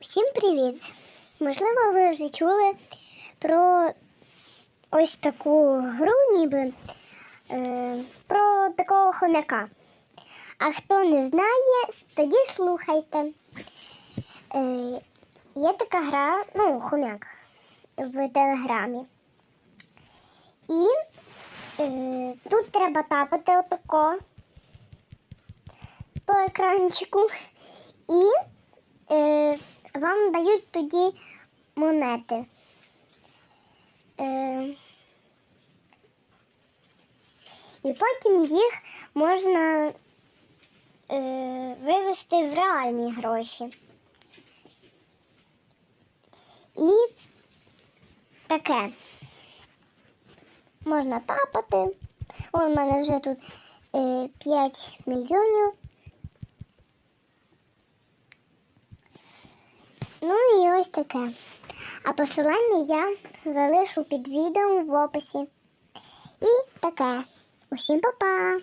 Всім привіт! Можливо, ви вже чули про ось таку гру, ніби е, про такого хомяка. А хто не знає, тоді слухайте. Е, є така гра, ну, хомяк в телеграмі. І е, тут треба тапати отако по екранчику. І вам дають тоді монети. Е, і потім їх можна е, вивести в реальні гроші. І таке. Можна тапати. О, у мене вже тут е, 5 мільйонів. Ну і ось таке. А посилання я залишу під відео в описі. І таке. Усім па-па!